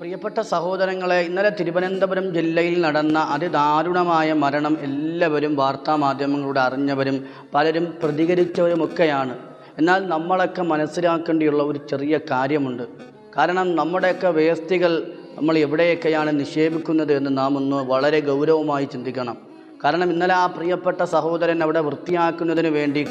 പ്രിയപ്പെട്ട സഹോദരങ്ങളെ ഇന്നലെ തിരുവനന്തപുരം ജില്ലയിൽ നടന്ന അതിദാരുണമായ മരണം എല്ലാവരും വാർത്താ മാധ്യമങ്ങളിലൂടെ അറിഞ്ഞവരും പലരും പ്രതികരിച്ചവരുമൊക്കെയാണ് എന്നാൽ നമ്മളൊക്കെ മനസ്സിലാക്കേണ്ടിയുള്ള ഒരു ചെറിയ കാര്യമുണ്ട്. കാരണം നമ്മുടെയൊക്കെ വേസ്തികൾ നമ്മൾ എവിടെയൊക്കെയാണ് നിക്ഷേപിക്കുന്നത് എന്ന് നാം ഒന്ന് വളരെ ഗൗരവമായി ചിന്തിക്കണം. കാരണം ഇന്നലെ ആ പ്രിയപ്പെട്ട സഹോദരൻ അവിടെ വൃത്തിയാക്കുന്നതിന് വേണ്ടി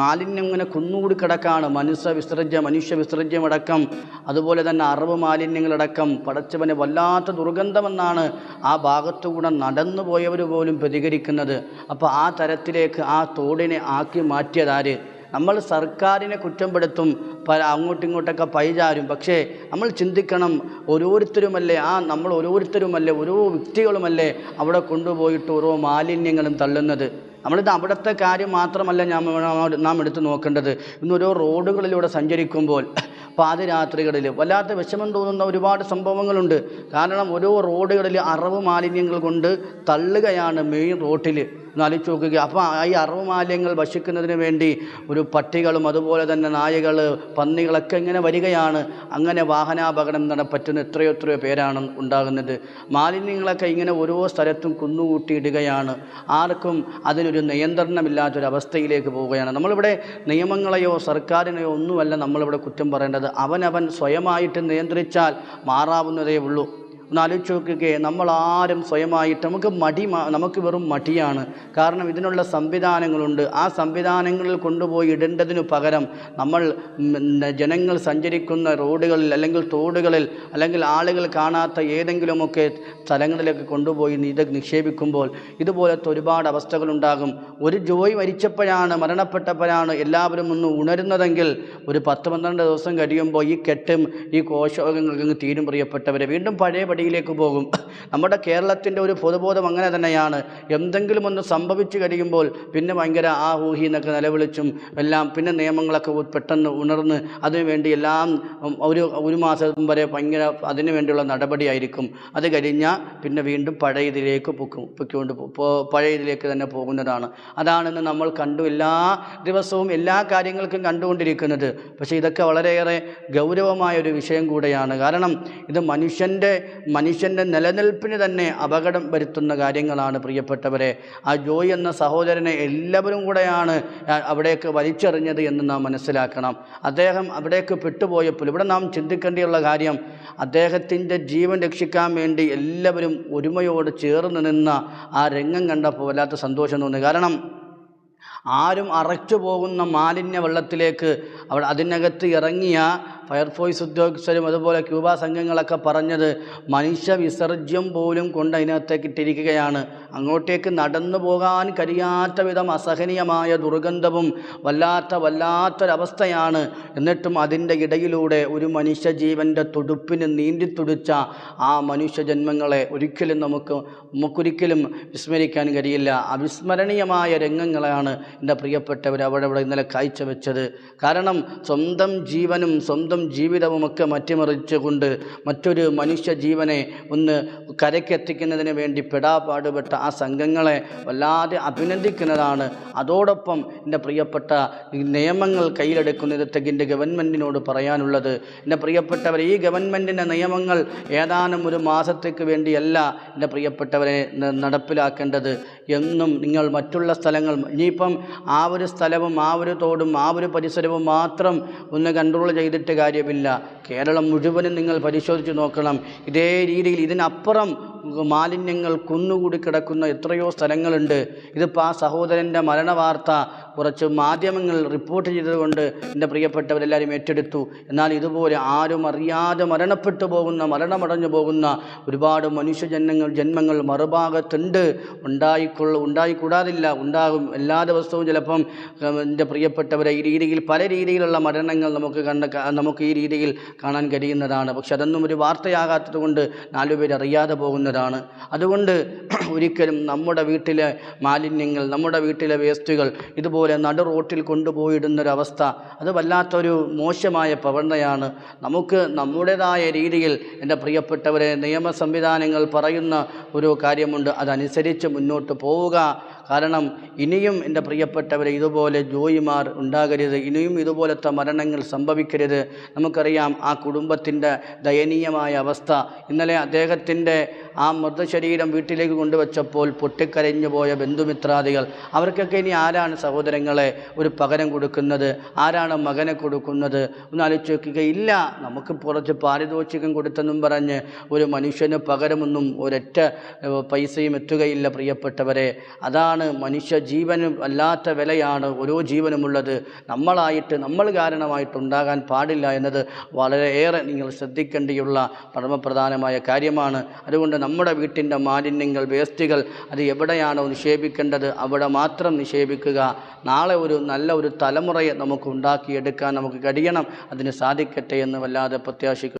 മാലിന്യം ഇങ്ങനെ കുന്നുകൂടി കിടക്കാണ്. മനുഷ്യ വിസർജ്യ മനുഷ്യ വിസർജ്യമടക്കം അതുപോലെ തന്നെ അറിവ് മാലിന്യങ്ങളടക്കം. പടച്ചവന് വല്ലാത്ത ദുർഗന്ധമെന്നാണ് ആ ഭാഗത്തുകൂടെ നടന്നു പോയവർ പോലും പ്രതികരിക്കുന്നത്. അപ്പോൾ ആ തരത്തിലേക്ക് ആ തോടിനെ ആക്കി മാറ്റിയതാര്? നമ്മൾ സർക്കാരിനെ കുറ്റപ്പെടുത്തും പല അങ്ങോട്ടും ഇങ്ങോട്ടൊക്കെ പൈചാരും പക്ഷേ നമ്മൾ ചിന്തിക്കണം ഓരോരുത്തരുമല്ലേ ആ നമ്മൾ ഓരോരുത്തരുമല്ലേ ഓരോ വ്യക്തികളുമല്ലേ അവിടെ കൊണ്ടുപോയിട്ട് ഓരോ മാലിന്യങ്ങളും തള്ളുന്നത്? നമ്മളിത് അവിടുത്തെ കാര്യം മാത്രമല്ല ഞാൻ നാം എടുത്തു നോക്കേണ്ടത്. ഇന്ന് ഓരോ റോഡുകളിലൂടെ സഞ്ചരിക്കുമ്പോൾ പാതിരാത്രികളിൽ വല്ലാത്ത വിഷമം തോന്നുന്ന ഒരുപാട് സംഭവങ്ങളുണ്ട്. കാരണം ഓരോ റോഡുകളിൽ അറവ് മാലിന്യങ്ങൾ കൊണ്ട് തള്ളുകയാണ് മെയിൻ റോട്ടിൽ ഒന്ന് ആലോചിച്ച് നോക്കുക അപ്പോൾ ഈ അറവ് മാലിന്യങ്ങൾ ഭക്ഷിക്കുന്നതിന് വേണ്ടി ഒരു പട്ടികളും അതുപോലെ തന്നെ നായകൾ പന്നികളൊക്കെ ഇങ്ങനെ വരികയാണ്. അങ്ങനെ വാഹനാപകടം പറ്റുന്ന എത്രയോ എത്രയോ പേരാണ് ഉണ്ടാകുന്നത്. മാലിന്യങ്ങളൊക്കെ ഇങ്ങനെ ഓരോ സ്ഥലത്തും കുന്നുകൂട്ടിയിടുകയാണ്. ആർക്കും അതിനൊരു നിയന്ത്രണമില്ലാത്തൊരവസ്ഥയിലേക്ക് പോവുകയാണ്. നമ്മളിവിടെ നിയമങ്ങളെയോ സർക്കാരിനെയോ ഒന്നുമല്ല നമ്മളിവിടെ കുറ്റം പറയേണ്ടത്. അവനവൻ സ്വയമായിട്ട് നിയന്ത്രിച്ചാൽ മാറാവുന്നതേ ഉള്ളൂ. ഒന്ന് ആലോചിച്ച് നോക്കുകയെ നമ്മളാരും സ്വയമായിട്ട് നമുക്ക് മടി നമുക്ക് വെറും മടിയാണ്. കാരണം ഇതിനുള്ള സംവിധാനങ്ങളുണ്ട്. ആ സംവിധാനങ്ങളിൽ കൊണ്ടുപോയി ഇടേണ്ടതിനു പകരം നമ്മൾ ജനങ്ങൾ സഞ്ചരിക്കുന്ന റോഡുകളിൽ അല്ലെങ്കിൽ തോടുകളിൽ അല്ലെങ്കിൽ ആളുകൾ കാണാത്ത ഏതെങ്കിലുമൊക്കെ സ്ഥലങ്ങളിലേക്ക് കൊണ്ടുപോയി ഇത് നിക്ഷേപിക്കുമ്പോൾ ഇതുപോലത്തെ ഒരുപാട് അവസ്ഥകളുണ്ടാകും. ഒരു ജോയി മരിച്ചപ്പോഴാണ് മരണപ്പെട്ടപ്പോഴാണ് എല്ലാവരും ഒന്ന് ഉണരുന്നതെങ്കിൽ ഒരു പത്ത് പന്ത്രണ്ട് ദിവസം കഴിയുമ്പോൾ ഈ കെട്ടും ഈ കോശോകങ്ങൾക്ക് തീരും പ്രിയപ്പെട്ടവരെ. വീണ്ടും പഴയ പടിയിലേക്ക് പോകും. നമ്മുടെ കേരളത്തിന്റെ ഒരു പൊതുബോധം അങ്ങനെ തന്നെയാണ്. എന്തെങ്കിലും ഒന്ന് സംഭവിച്ചു കഴിയുമ്പോൾ പിന്നെ ഭയങ്കര ആ ഊഹി എന്നൊക്കെ നിലവിളിച്ചും എല്ലാം പിന്നെ നിയമങ്ങളൊക്കെ പെട്ടെന്ന് ഉണർന്ന് അതിനുവേണ്ടി എല്ലാം ഒരു ഒരു മാസം വരെ ഭയങ്കര അതിനു വേണ്ടിയുള്ള നടപടിയായിരിക്കും. അത് കഴിഞ്ഞാൽ പിന്നെ വീണ്ടും പഴയ ഇതിലേക്ക് പൊക്കും പൊക്കിക്കൊണ്ട് പഴയ ഇതിലേക്ക് തന്നെ പോകുന്നതാണ്. അതാണെന്ന് നമ്മൾ കണ്ടു എല്ലാ ദിവസവും എല്ലാ കാര്യങ്ങൾക്കും കണ്ടുകൊണ്ടിരിക്കുന്നത്. പക്ഷേ ഇതൊക്കെ വളരെയേറെ ഗൗരവമായ ഒരു വിഷയം കൂടെയാണ്. കാരണം ഇത് മനുഷ്യന്റെ മനുഷ്യന്റെ നിലനിൽപ്പിന് തന്നെ അപകടം വരുത്തുന്ന കാര്യങ്ങളാണ് പ്രിയപ്പെട്ടവരെ. ആ ജോയ് എന്ന സഹോദരനെ എല്ലാവരും കൂടെയാണ് അവിടേക്ക് വലിച്ചെറിഞ്ഞത് എന്ന് നാം മനസ്സിലാക്കണം. അദ്ദേഹം അവിടേക്ക് പെട്ടുപോയപ്പോൾ ഇവിടെ നാം ചിന്തിക്കേണ്ടിയുള്ള കാര്യം അദ്ദേഹത്തിന്റെ ജീവൻ രക്ഷിക്കാൻ വേണ്ടി എല്ലാവരും ഒരുമയോട് ചേർന്ന് നിന്ന ആ രംഗം കണ്ടപ്പോൾ വല്ലാത്ത സന്തോഷം തോന്നി. കാരണം ആരും അറച്ചു പോകുന്ന മാലിന്യ വെള്ളത്തിലേക്ക് അവിടെ അതിനകത്ത് ഇറങ്ങിയ ഫയർഫോഴ്സ് ഉദ്യോഗസ്ഥരും അതുപോലെ ക്യൂബ സംഘങ്ങളൊക്കെ പറഞ്ഞത് മനുഷ്യ വിസർജ്യം പോലും കൊണ്ട് അതിനകത്തേക്ക് ഇട്ടിരിക്കുകയാണ്. അങ്ങോട്ടേക്ക് നടന്നു പോകാൻ കഴിയാത്ത വിധം അസഹനീയമായ ദുർഗന്ധവും വല്ലാത്ത വല്ലാത്തൊരവസ്ഥയാണ്. എന്നിട്ടും അതിന്റെ ഇടയിലൂടെ ഒരു മനുഷ്യജീവന്റെ തുടുപ്പിന് നീന്തിത്തുടിച്ച ആ മനുഷ്യജന്മങ്ങളെ ഒരിക്കലും നമുക്ക് നമുക്കൊരിക്കലും വിസ്മരിക്കാൻ കഴിയില്ല. അവിസ്മരണീയമായ രംഗങ്ങളാണ് എന്റെ പ്രിയപ്പെട്ടവർ അവിടെ ഇവിടെ ഇന്നലെ കാഴ്ചവെച്ചത്. കാരണം സ്വന്തം ജീവനും സ്വന്തം ജീവിതവുമൊക്കെ മാറ്റിമറിച്ചുകൊണ്ട് മറ്റൊരു മനുഷ്യ ജീവനെ ഒന്ന് കരയ്ക്കെത്തിക്കുന്നതിന് വേണ്ടി പെടാപാടുപെട്ട ആ സംഘങ്ങളെ വല്ലാതെ അഭിനന്ദിക്കുന്നതാണ്. അതോടൊപ്പം എന്റെ പ്രിയപ്പെട്ട നിയമങ്ങൾ കയ്യിലെടുക്കുന്നതിന്റെ ഗവൺമെന്റിനോട് പറയാനുള്ളത്. എന്റെ പ്രിയപ്പെട്ടവർ ഈ ഗവൺമെന്റിന്റെ നിയമങ്ങൾ ഏതാനും ഒരു മാസത്തേക്ക് വേണ്ടിയല്ല എന്റെ പ്രിയപ്പെട്ടവരെ നടപ്പിലാക്കേണ്ടത്. എന്നും നിങ്ങൾ മറ്റുള്ള സ്ഥലങ്ങൾ ഇനിയിപ്പം ആ ഒരു സ്ഥലവും ആ ഒരു തോടും ആ ഒരു പരിസരവും മാത്രം ഒന്ന് കൺട്രോൾ ചെയ്തിട്ട് കാര്യമില്ല. കേരളം മുഴുവനും നിങ്ങൾ പരിശോധിച്ച് നോക്കണം. ഇതേ രീതിയിൽ ഇതിനപ്പുറം മാലിന്യങ്ങൾ കുന്നുകൂടി കിടക്കുന്ന എത്രയോ സ്ഥലങ്ങളുണ്ട്. ഇതിപ്പോൾ ആ സഹോദരന്റെ മരണവാർത്ത കുറച്ച് മാധ്യമങ്ങൾ റിപ്പോർട്ട് ചെയ്തതുകൊണ്ട് എന്റെ പ്രിയപ്പെട്ടവരെല്ലാവരും ഏറ്റെടുത്തു. എന്നാൽ ഇതുപോലെ ആരും അറിയാതെ മരണപ്പെട്ടു പോകുന്ന മരണമടഞ്ഞു പോകുന്ന ഒരുപാട് മനുഷ്യജന്മങ്ങൾ ജന്മങ്ങൾ മറുഭാഗത്തുണ്ട്. ഉണ്ടായിക്കൊള്ള ഉണ്ടായിക്കൂടാതില്ല ഉണ്ടാകും. എല്ലാ ദിവസവും ചിലപ്പം എന്റെ പ്രിയപ്പെട്ടവരെ ഈ രീതിയിൽ പല രീതിയിലുള്ള മരണങ്ങൾ നമുക്ക് കണ്ട നമുക്ക് ഈ രീതിയിൽ കാണാൻ കഴിയുന്നതാണ്. പക്ഷെ അതൊന്നും ഒരു വാർത്തയാകാത്തത് കൊണ്ട് നാലുപേർ അറിയാതെ പോകുന്നതാണ്. അതുകൊണ്ട് ഒരിക്കലും നമ്മുടെ വീട്ടിലെ മാലിന്യങ്ങൾ നമ്മുടെ വീട്ടിലെ വേസ്റ്റുകൾ ഇതുപോലെ നടു റോട്ടിൽ കൊണ്ടുപോയിടുന്നൊരവസ്ഥ അത് വല്ലാത്തൊരു മോശമായ പ്രവണതയാണ്. നമുക്ക് നമ്മുടേതായ രീതിയിൽ എന്റെ പ്രിയപ്പെട്ടവരെ നിയമ സംവിധാനങ്ങൾ പറയുന്ന ഒരു കാര്യമുണ്ട്. അതനുസരിച്ച് മുന്നോട്ട് പോവുക. കാരണം ഇനിയും എന്റെ പ്രിയപ്പെട്ടവരെ ഇതുപോലെ ജോയിമാർ ഉണ്ടാകരുത്. ഇനിയും ഇതുപോലത്തെ മരണങ്ങൾ സംഭവിക്കരുത്. നമുക്കറിയാം ആ കുടുംബത്തിന്റെ ദയനീയമായ അവസ്ഥ. ഇന്നലെ അദ്ദേഹത്തിന്റെ ആ മൃതശരീരം വീട്ടിലേക്ക് കൊണ്ടുവച്ചപ്പോൾ പൊട്ടിക്കരഞ്ഞു പോയ ബന്ധുമിത്രാദികൾ. അവർക്കൊക്കെ ഇനി ആരാണ് സഹോദരങ്ങളെ ഒരു പകരം കൊടുക്കുന്നത്? ആരാണ് മകനെ കൊടുക്കുന്നത്? ഒന്ന് ആലോചിച്ച് നോക്കുക ഇല്ല നമുക്ക് കുറച്ച് പാരിതോഷികം കൊടുത്തെന്നും പറഞ്ഞ് ഒരു മനുഷ്യന് പകരമൊന്നും ഒരൊറ്റ പൈസയും എത്തുകയില്ല പ്രിയപ്പെട്ടവരെ. അതാണ് മനുഷ്യ ജീവനും അല്ലാത്ത വിലയാണ് ഓരോ ജീവനുമുള്ളത്. നമ്മളായിട്ട് നമ്മൾ കാരണമായിട്ട് ഉണ്ടാകാൻ പാടില്ല എന്നത് വളരെയേറെ നിങ്ങൾ ശ്രദ്ധിക്കേണ്ടിയുള്ള പരമപ്രധാനമായ കാര്യമാണ്. അതുകൊണ്ട് നമ്മുടെ വീട്ടിന്റെ മാലിന്യങ്ങൾ വേസ്റ്റുകൾ അത് എവിടെയാണോ നിക്ഷേപിക്കേണ്ടത് അവിടെ മാത്രം നിക്ഷേപിക്കുക. നാളെ ഒരു നല്ല ഒരു തലമുറയെ നമുക്ക് ഉണ്ടാക്കിയെടുക്കാൻ നമുക്ക് കഴിയണം. അതിന് സാധിക്കട്ടെ എന്ന് വല്ലാതെ പ്രത്യാശിക്കുന്നു.